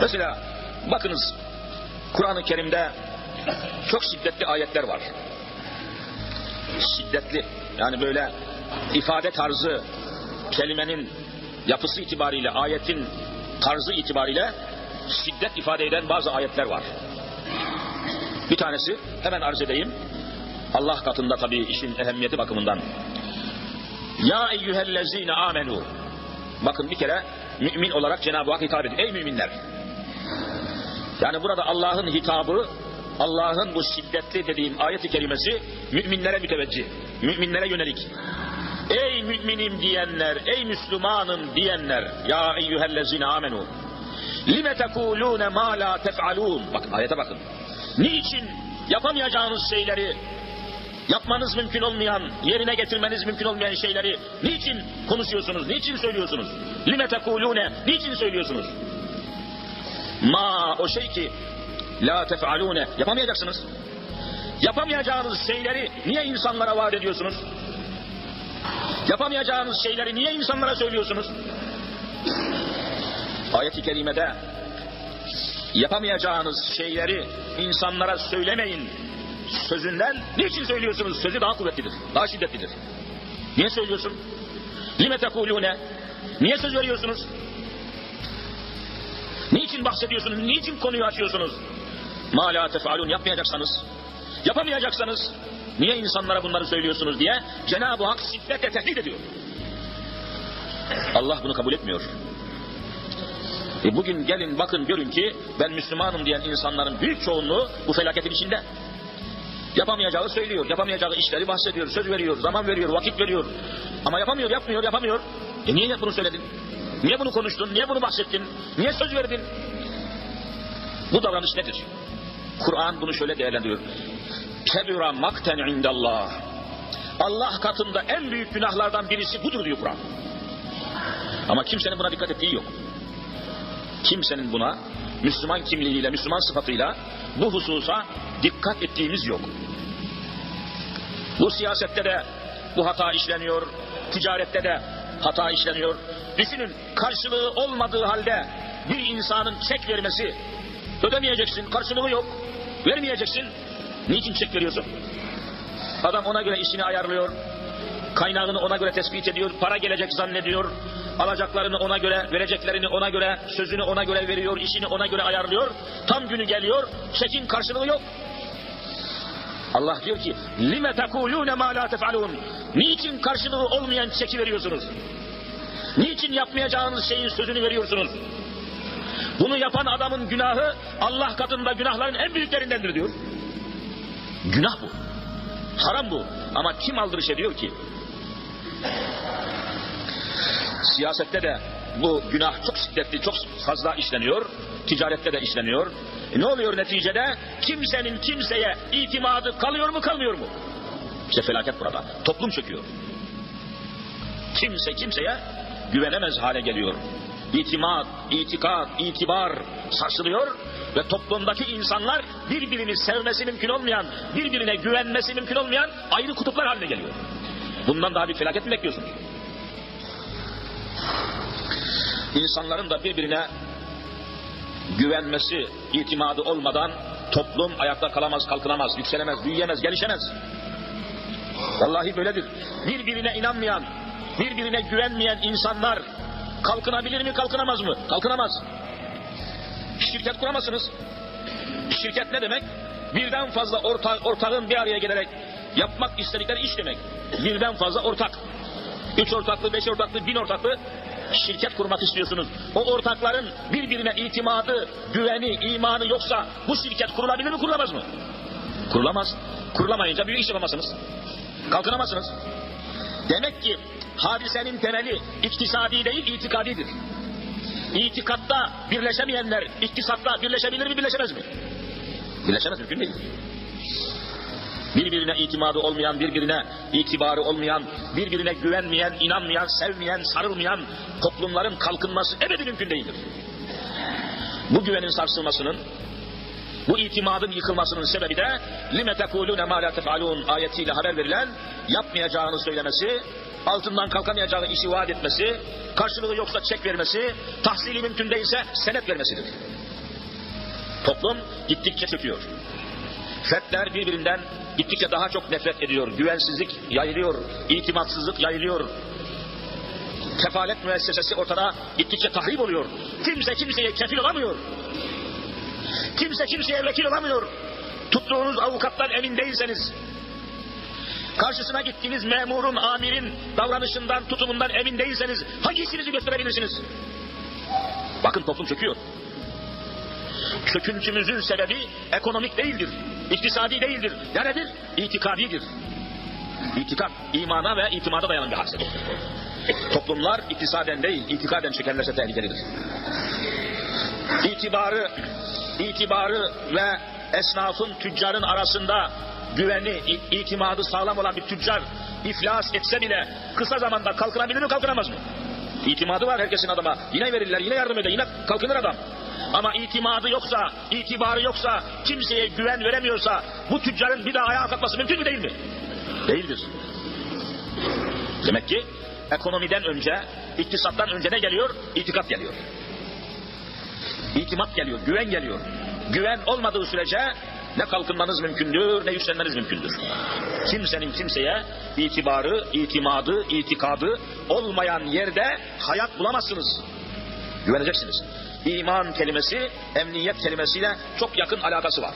Mesela bakınız Kur'an-ı Kerim'de çok şiddetli ayetler var. Şiddetli yani böyle ifade tarzı kelimenin yapısı itibariyle ayetin tarzı itibariyle şiddet ifade eden bazı ayetler var. Bir tanesi hemen arz edeyim. Allah katında tabii işin ehemmiyeti bakımından. Ya eyyühellezine amenu. Bakın bir kere mümin olarak Cenab-ı Hak hitap ediyor. Ey müminler. Yani burada Allah'ın hitabı, Allah'ın bu şiddetli dediğim ayet-i kerimesi müminlere müteveccih. Müminlere yönelik. Ey müminim diyenler, ey Müslümanım diyenler. Ya eyyühellezine amenu. Lime tekulune ma la tef'alun. Bak ayete bakın. Niçin yapamayacağınız şeyleri yapmanız mümkün olmayan, yerine getirmeniz mümkün olmayan şeyleri niçin konuşuyorsunuz, niçin söylüyorsunuz? Lime tekulune, niçin söylüyorsunuz? Ma o şey ki la tef'alune yapamayacaksınız. Yapamayacağınız şeyleri niye insanlara vaat ediyorsunuz? Yapamayacağınız şeyleri niye insanlara söylüyorsunuz? Ayet-i kerimede yapamayacağınız şeyleri insanlara söylemeyin sözünden niçin söylüyorsunuz? Sözü daha kuvvetlidir, daha şiddetlidir. Niye söylüyorsun? Lime tekulune? Niye söz veriyorsunuz? Niçin bahsediyorsunuz? Niçin konuyu açıyorsunuz? Ma la tefalun yapmayacaksanız, yapamayacaksanız niye insanlara bunları söylüyorsunuz diye Cenab-ı Hak şiddetle tehdit ediyor. Allah bunu kabul etmiyor. E bugün gelin bakın görün ki ben Müslümanım diyen insanların büyük çoğunluğu bu felaketin içinde. Yapamayacağı söylüyor, yapamayacağı işleri bahsediyor, söz veriyor, zaman veriyor, vakit veriyor. Ama yapamıyor, yapmıyor, yapamıyor. E niye bunu söyledin? Niye bunu konuştun? Niye bunu bahsettin? Niye söz verdin? Bu davranış nedir? Kur'an bunu şöyle değerlendiriyor. Kebira makten indallah. Allah katında en büyük günahlardan birisi budur diyor Kur'an. Ama kimsenin buna dikkat ettiği yok. Kimsenin buna Müslüman kimliğiyle, Müslüman sıfatıyla bu hususa dikkat ettiğimiz yok. Bu siyasette de bu hata işleniyor, ticarette de hata işleniyor. Düşünün karşılığı olmadığı halde bir insanın çek vermesi, ödemeyeceksin, karşılığı yok, vermeyeceksin. Niçin çek veriyorsun? Adam ona göre işini ayarlıyor, kaynağını ona göre tespit ediyor, para gelecek zannediyor, alacaklarını ona göre, vereceklerini ona göre, sözünü ona göre veriyor, işini ona göre ayarlıyor. Tam günü geliyor, çekin karşılığı yok. Allah diyor ki, lime tekulune ma la tef'alun. Niçin karşılığı olmayan çeki veriyorsunuz? Niçin yapmayacağınız şeyin sözünü veriyorsunuz? Bunu yapan adamın günahı Allah katında günahların en büyüklerindendir diyor. Günah bu. Haram bu. Ama kim aldırış ediyor ki? Siyasette de bu günah çok şiddetli, çok fazla işleniyor. Ticarette de işleniyor. E ne oluyor neticede? Kimsenin kimseye itimadı kalıyor mu kalmıyor mu? İşte felaket burada. Toplum çöküyor. Kimse kimseye güvenemez hale geliyor. İtimat, itikat, itibar sarsılıyor ve toplumdaki insanlar birbirini sevmesi mümkün olmayan, birbirine güvenmesi mümkün olmayan ayrı kutuplar haline geliyor. Bundan daha bir felaket mi bekliyorsunuz? İnsanların da birbirine güvenmesi, itimadı olmadan toplum ayakta kalamaz, kalkınamaz, yükselemez, büyüyemez, gelişemez. Vallahi böyledir. Birbirine inanmayan, birbirine güvenmeyen insanlar kalkınabilir mi, kalkınamaz mı? Kalkınamaz. Şirket kuramazsınız. Şirket ne demek? Birden fazla orta, ortağın bir araya gelerek yapmak istedikleri iş demek. Birden fazla ortak. Üç ortaklı, beş ortaklı, bin ortaklı şirket kurmak istiyorsunuz. O ortakların birbirine itimadı, güveni, imanı yoksa bu şirket kurulabilir mi, kurulamaz mı? Kurulamaz. Kurulamayınca büyük iş yapamazsınız. Kalkınamazsınız. Demek ki hadisenin temeli iktisadi değil, itikadidir. İtikatta birleşemeyenler iktisatta birleşebilir mi, birleşemez mi? Birleşemez, mümkün değil. Birbirine itimadı olmayan, birbirine itibarı olmayan, birbirine güvenmeyen, inanmayan, sevmeyen, sarılmayan toplumların kalkınması ebedi mümkün değildir. Bu güvenin sarsılmasının, bu itimadın yıkılmasının sebebi de tekulune ma la tef'alun ayetiyle haber verilen yapmayacağını söylemesi altından kalkamayacağı işi vaat etmesi, karşılığı yoksa çek vermesi, tahsili mümkün değilse senet vermesidir. Toplum gittikçe çöküyor. Fertler birbirinden gittikçe daha çok nefret ediyor. Güvensizlik yayılıyor, itimatsızlık yayılıyor. Kefalet müessesesi ortada gittikçe tahrip oluyor. Kimse kimseye kefil olamıyor. Kimse kimseye vekil olamıyor. Tuttuğunuz avukattan emin değilseniz, karşısına gittiğiniz memurun, amirin davranışından, tutumundan emin değilseniz hangi işinizi gösterebilirsiniz? Bakın toplum çöküyor. Çöküntümüzün sebebi ekonomik değildir, iktisadi değildir. Ya nedir? İtikadidir. İtikat, imana ve itimada dayanan bir hadsedir. Toplumlar iktisaden değil, itikaden çökerlerse tehlikelidir. İtibarı, itibarı ve esnafın, tüccarın arasında güveni, itimadı sağlam olan bir tüccar iflas etse bile kısa zamanda kalkınabilir mi, kalkınamaz mı? İtimadı var herkesin adama. Yine verirler, yine yardım eder, yine kalkınır adam. Ama itimadı yoksa, itibarı yoksa, kimseye güven veremiyorsa bu tüccarın bir daha ayağa kalkması mümkün mü değil mi? Değildir. Demek ki ekonomiden önce, iktisattan önce ne geliyor? İtikat geliyor. İtimat geliyor, güven geliyor. Güven olmadığı sürece ne kalkınmanız mümkündür, ne yükselmeniz mümkündür. Kimsenin kimseye itibarı, itimadı, itikadı olmayan yerde hayat bulamazsınız. Güveneceksiniz. İman kelimesi, emniyet kelimesiyle çok yakın alakası var.